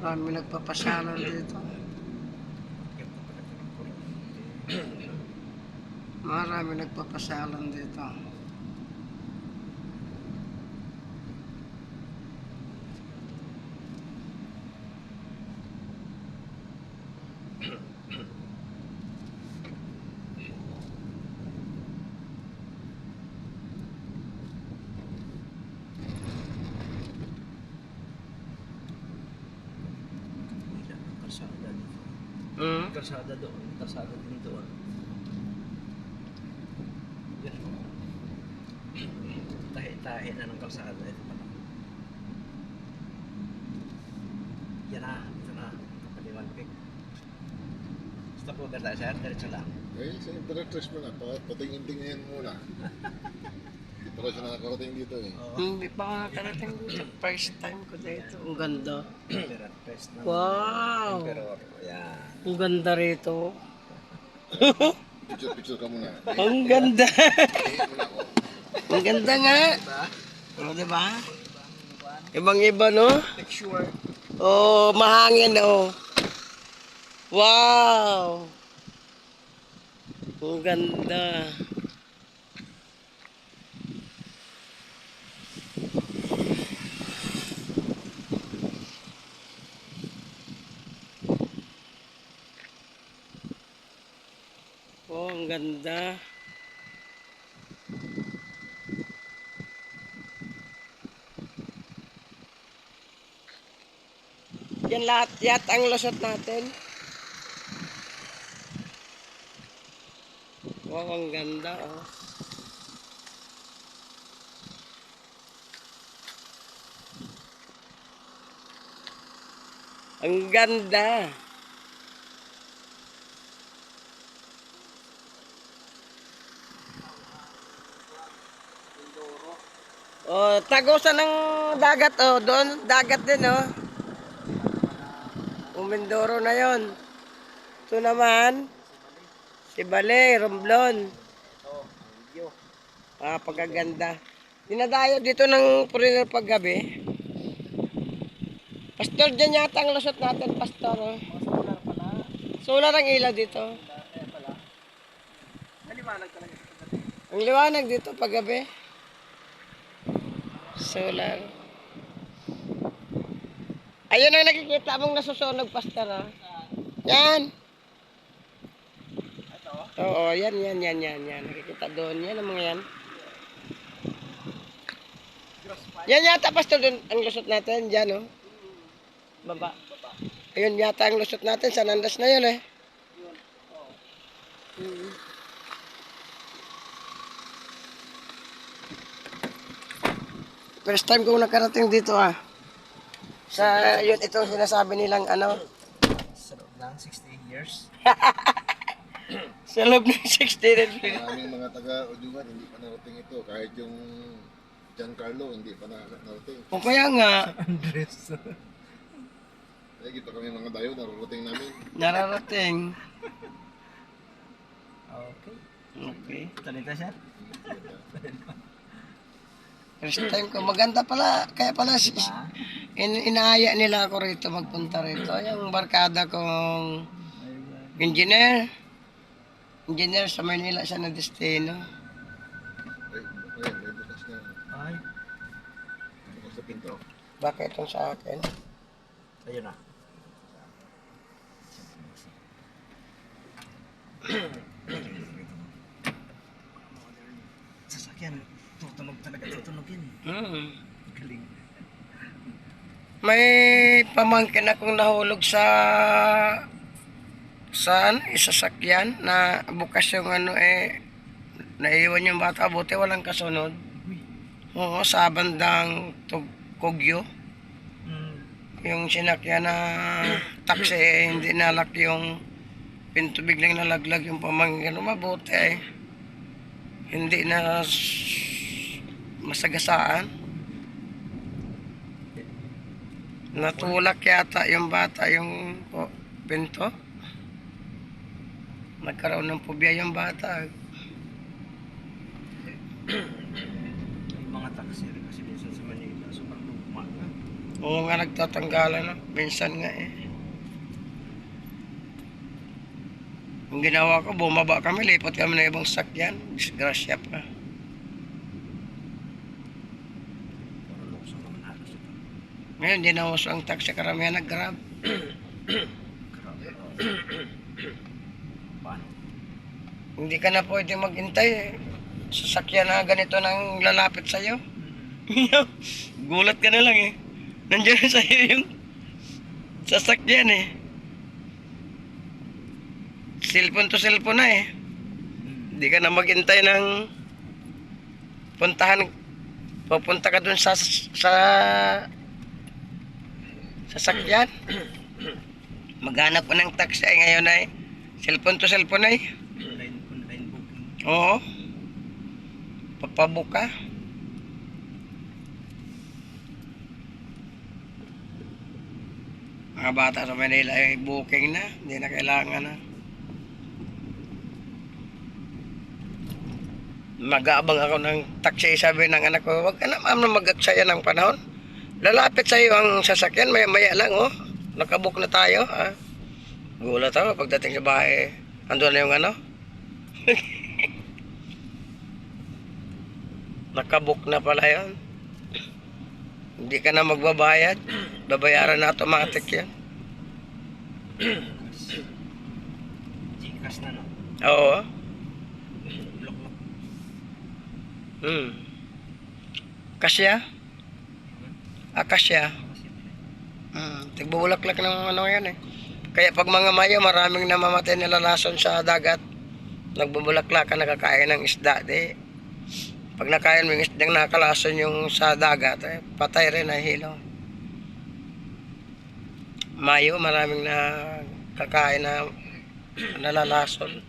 Marami nagpapasyalan dito. Marami nagpapasyalan dito. Kalsada dito. Hmm? Kalsada doon. Kalsada din doon. Yan. Tahi-tahi na ng kalsada. Ito pa lang. Yan na. Ito na. Kapaliwan pick. Stop over tayo sir. Diretso lang. Eh, siyempre tres mo na. Pa- Patingin-tingin muna. Pa siya nakakarating dito eh. Hindi pa nga nakarating dito. First time ko dito. Ang ganda. Emperor Press ng Wow! Emperor. Yan. Ang ganda rito. Picture-picture ka muna. Ang ganda. Ang ganda nga. O, diba? Ibang-iba, no? Picture. Oh, mahangin, oh. Wow! Ang ganda. Oh, ang ganda. Yan lahat yata ang lusot natin. Wow, ang ganda oh. Ang ganda. Oh, tagusan ng dagat oh, doon dagat din oh. Umindoro na yon. Ito naman, si Bale, Romblon. Ah, pagkaganda. Dinadayo dito ng foreigner paggabi. Pastor, dyan yata ang lusot natin, Pastor. Oh. Solar ang ilaw dito. Ang liwanag dito paggabi. Solar. Ayun ang nakikita mong nasusunog, Pastor. Oh. Yan. Oo, yan, yan, yan, yan, yan. Nakikita doon. Yan ang mga yan. Yan yata, Pastor, doon ang lusot natin. Diyan, oh. Baba. Ayun yata ang lusot natin. Sa nandas na yun, eh. Mm. First time ko nakarating dito, ah. Sa, yun, itong sinasabi nilang, ano, Sa loob ng 60 years. sa loob ng 60 rin. Maraming mga taga-Udyugan, hindi pa narating ito. Kahit yung Giancarlo, hindi pa na- narating. O kaya nga, Andres. Eh, kita kami mga dayo, nararating namin. nararating. okay. Okay. Talita siya? First time ko. Maganda pala. Kaya pala si, Ah. in, inaaya nila ako rito magpunta rito. Yung barkada kong engineer. Engineer sa Manila siya na destino. Ay, bukas na. Ay. Bukas na pinto. Bakit itong sa akin? Ayun na. Sasakyan, tutunog talaga, tutunog yan eh. Hmm. Galing. May pamangkin akong nahulog sa saan isasakyan na bukas yung ano eh naiwan yung bata buti walang kasunod oo sa bandang Kogyo Mm. yung sinakyan na taxi eh, hindi nalak yung pinto biglang nalaglag yung pamangkin mabuti eh. hindi na masagasaan natulak yata yung bata yung po, pinto nagkaroon ng pobya yung bata Yung mga taxi rin kasi minsan sa Manila, sobrang luma na. Oo nga nagtatanggalan no? Minsan nga eh. Ang ginawa ko, bumaba kami, lipat kami ng ibang sakyan. Disgrasya pa. Puro lukso naman halos ito. Ngayon, dinawas ang taxi, karamihan nag-grab. Grabe. Paano? Hindi ka na pwede maghintay eh. Sasakyan na ganito nang lalapit sa'yo. Gulat ka na lang eh. Nandiyan na sa'yo yung sasakyan eh. Cellphone to cellphone na eh. Hindi ka na maghintay ng puntahan. Pupunta ka dun sa sa sasakyan. Maghanap ko ng taxi ay ngayon ay cellphone to cellphone ay. Online, online booking. Oo. Papabuka. Mga bata sa Manila ay booking na. Hindi na kailangan na. Mag-aabang ako ng taxi. Sabi ng anak ko, huwag ka na ma'am na mag-aksaya ng panahon. Lalapit sa iyo ang sasakyan. Maya-maya lang, oh. Nakabook na tayo, ha. Gulat ako pagdating sa bahay. Andun na yung ano. Nakabook na pala yun. Hindi ka na magbabayad. Babayaran na automatic yan. Gcash na no? Oo. Lock lock. Hmm. Kasya? Kasya. Kasi Hmm. Tigbulaklak ng ano yan eh. Kaya pag mga mayo, maraming namamatay na lalason sa dagat. Nagbubulaklak ka, nakakain ng isda. Di, pag nakain mo yung isdang nakalason yung sa dagat, eh, patay rin na hilo. Mayo, maraming na kakain na nalalason.